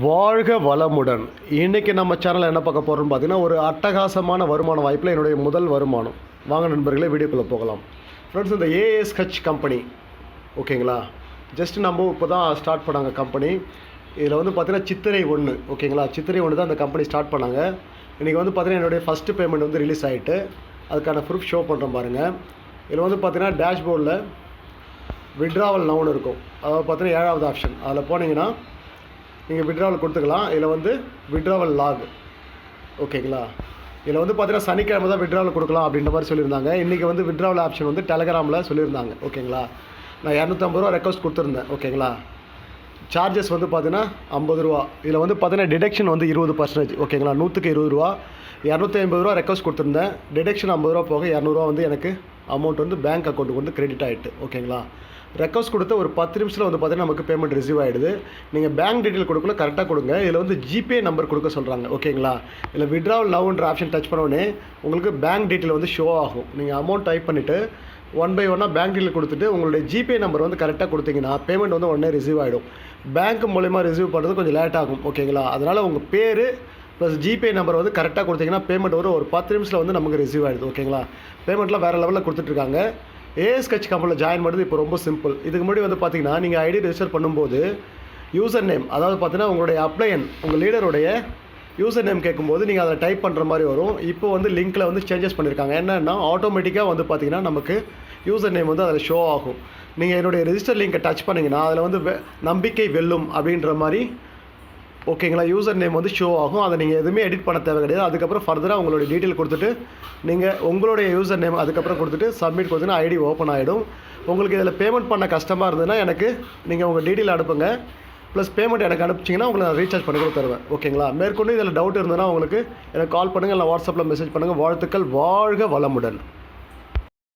வாழ்க வளமுடன். இன்றைக்கி நம்ம சேனலில் என்ன பார்க்க போகிறோம்னு பார்த்தீங்கன்னா ஒரு அட்டகாசமான வருமான வாய்ப்பில் என்னுடைய முதல் வருமானம். வாங்க நண்பர்களே வீடியோக்குள்ளே போகலாம். ஃப்ரெண்ட்ஸ் இந்த ஏஎஸ் ஹச் கம்பெனி ஓகேங்களா? ஜஸ்ட் நம்ம இப்போ தான் ஸ்டார்ட் பண்ணாங்க கம்பெனி இதில் வந்து பார்த்தீங்கன்னா சித்திரை ஒன்று ஓகேங்களா? சித்திரை ஒன்று தான் அந்த கம்பெனி ஸ்டார்ட் பண்ணாங்க. இன்றைக்கி வந்து பார்த்தீங்கன்னா என்னுடைய ஃபஸ்ட்டு பேமெண்ட் வந்து ரிலீஸ் ஆகிட்டு அதுக்கான ப்ரூஃப் ஷோ பண்ணுறோம் பாருங்கள் இதில் வந்து பார்த்தீங்கன்னா டேஷ்போர்டில் விட்ராவல் நவுன் இருக்கும். அதாவது பார்த்தீங்கன்னா ஏழாவது ஆப்ஷன் அதில் போனீங்கன்னா நீங்கள் விட்ராவல் கொடுத்துக்கலாம். இதில் வந்து விட்ராவல் லாக் ஓகேங்களா இதில் வந்து பார்த்தீங்கன்னா சனிக்கிழமை தான் விட்ராவல் கொடுக்கலாம் அப்படின்ற மாதிரி சொல்லியிருந்தாங்க. இன்றைக்கி வந்து விட்ராவல் ஆப்ஷன் வந்து டெலகிராமில் சொல்லியிருந்தாங்க. ஓகேங்களா நான் இரநூத்தம்பது ரூபா ரெக்வஸ்ட் கொடுத்துருந்தேன். ஓகேங்களா சார்ஜஸ் வந்து பார்த்தீங்கன்னா ஐம்பது ரூபா. இதில் வந்து பார்த்தீங்கன்னா டிடக்ஷன் வந்து இருபது பர்சன்டேஜ் ஓகேங்களா நூற்றுக்கு இருபது ரூபா. இரநூத்தி ஐம்பது ரூபா ரெக்வஸ்ட் கொடுத்துருந்தேன். டிடக்ஷன் ஐம்பது ரூபா போக இரநூறுவா வந்து எனக்கு அமௌண்ட் வந்து பேங்க் அக்கௌண்ட்டுக்கு வந்து கிரெடிட் ஆகிட்டு ஓகேங்களா ரெக்வஸ்ட் கொடுத்த ஒரு பத்து நிமிஷத்தில் வந்து பார்த்தீங்கன்னா நமக்கு பேமெண்ட் ரிசீவ் ஆகிடுது நீங்கள் பேங்க் டீட்டெயில் கொடுக்கல கரெக்டாக கொடுங்க. இதில் வந்து ஜிபே நம்பர் கொடுக்க சொல்கிறாங்க ஓகேங்களா இல்லை விட்ராவல் நவுன்ற ஆப்ஷன் டச் பண்ணோடனே உங்களுக்கு பேங்க் டீட்டெயில் வந்து ஷோ ஆகும். நீங்கள் அமௌண்ட் டைப் பண்ணிவிட்டு ஒன் பை ஒன்னாக பேங்க் டீட்டெயில் கொடுத்துட்டு உங்களுடைய ஜிபே நம்பர் வந்து கரெக்டாக கொடுத்தீங்கன்னா பேமெண்ட் வந்து உடனே ரிசீவ் ஆகிடும் பேங்க் மூலயமா ரிசீவ் பண்ணுறது கொஞ்சம் லேட் ஆகும். ஓகேங்களா அதனால் உங்கள் பேர் ப்ளஸ் ஜிபே நம்பர் வந்து கரெக்டாக கொடுத்தீங்கன்னா பேமெண்ட் வரும் ஒரு பத்து நிமிஷத்தில் வந்து நமக்கு ரிசீவ் ஆகிடுது ஓகேங்களா பேமெண்ட்லாம் வேறு லெவலில் கொடுத்துட்ருக்காங்க ஏஎஸ் கட்சி கம்பெனியில் ஜாயின் பண்ணுறது இப்போ ரொம்ப சிம்பிள் இதுக்கு முன்னாடி வந்து பார்த்தீங்கன்னா நீங்கள் ஐடி ரெஜிஸ்டர் பண்ணும்போது யூசர் நேம் அதாவது பார்த்தீங்கன்னா உங்களுடைய அப்ளையன் உங்கள் லீடருடைய யூசர் நேம் கேட்கும்போது நீங்கள் அதை டைப் பண்ணுற மாதிரி வரும். இப்போ வந்து லிங்க்கில் வந்து சேஞ்சஸ் பண்ணியிருக்காங்க என்னென்னா ஆட்டோமேட்டிக்காக வந்து பார்த்தீங்கன்னா நமக்கு யூசர் நேம் வந்து அதில் ஷோ ஆகும். நீங்கள் என்னுடைய ரிஜிஸ்டர் லிங்கை டச் பண்ணிங்கன்னா அதில் வந்து வெ- நம்பிக்கை வெல்லும் அப்படின்ற மாதிரி ஓகேங்களா யூசர் நேம் வந்து ஷோ ஆகும். அதை நீங்கள் எதுவுமே எடிட் பண்ண தேவை கிடையாது. அதுக்கப்புறம் ஃபர்தராக உங்களுடைய டீட்டெயில் கொடுத்துட்டு நீங்கள் உங்களுடைய யூசர் நேம் அதுக்கப்புறம் கொடுத்துட்டு சப்மிட் கொடுத்துன்னா ஐடி ஓப்பன் ஆகிடும் உங்களுக்கு இதில் பேமெண்ட் பண்ண கஷ்டமாக இருந்ததுன்னா எனக்கு நீங்கள் உங்கள் டீட்டெயில் அனுப்புங்க. ப்ளஸ் பேமெண்ட் எனக்கு அனுப்பிச்சிங்கன்னா உங்களை நான் ரீசார்ஜ் பண்ணி கூட தருவேன். ஓகேங்களா? மேற்கொண்டு இதில் டவுட் இருந்ததுன்னா உங்களுக்கு எனக்கு கால் பண்ணுங்கள் இல்லை வாட்ஸ்அப்பில் மெசேஜ் பண்ணுங்கள் வாழ்த்துக்கள் வாழ்க வளமுடன்.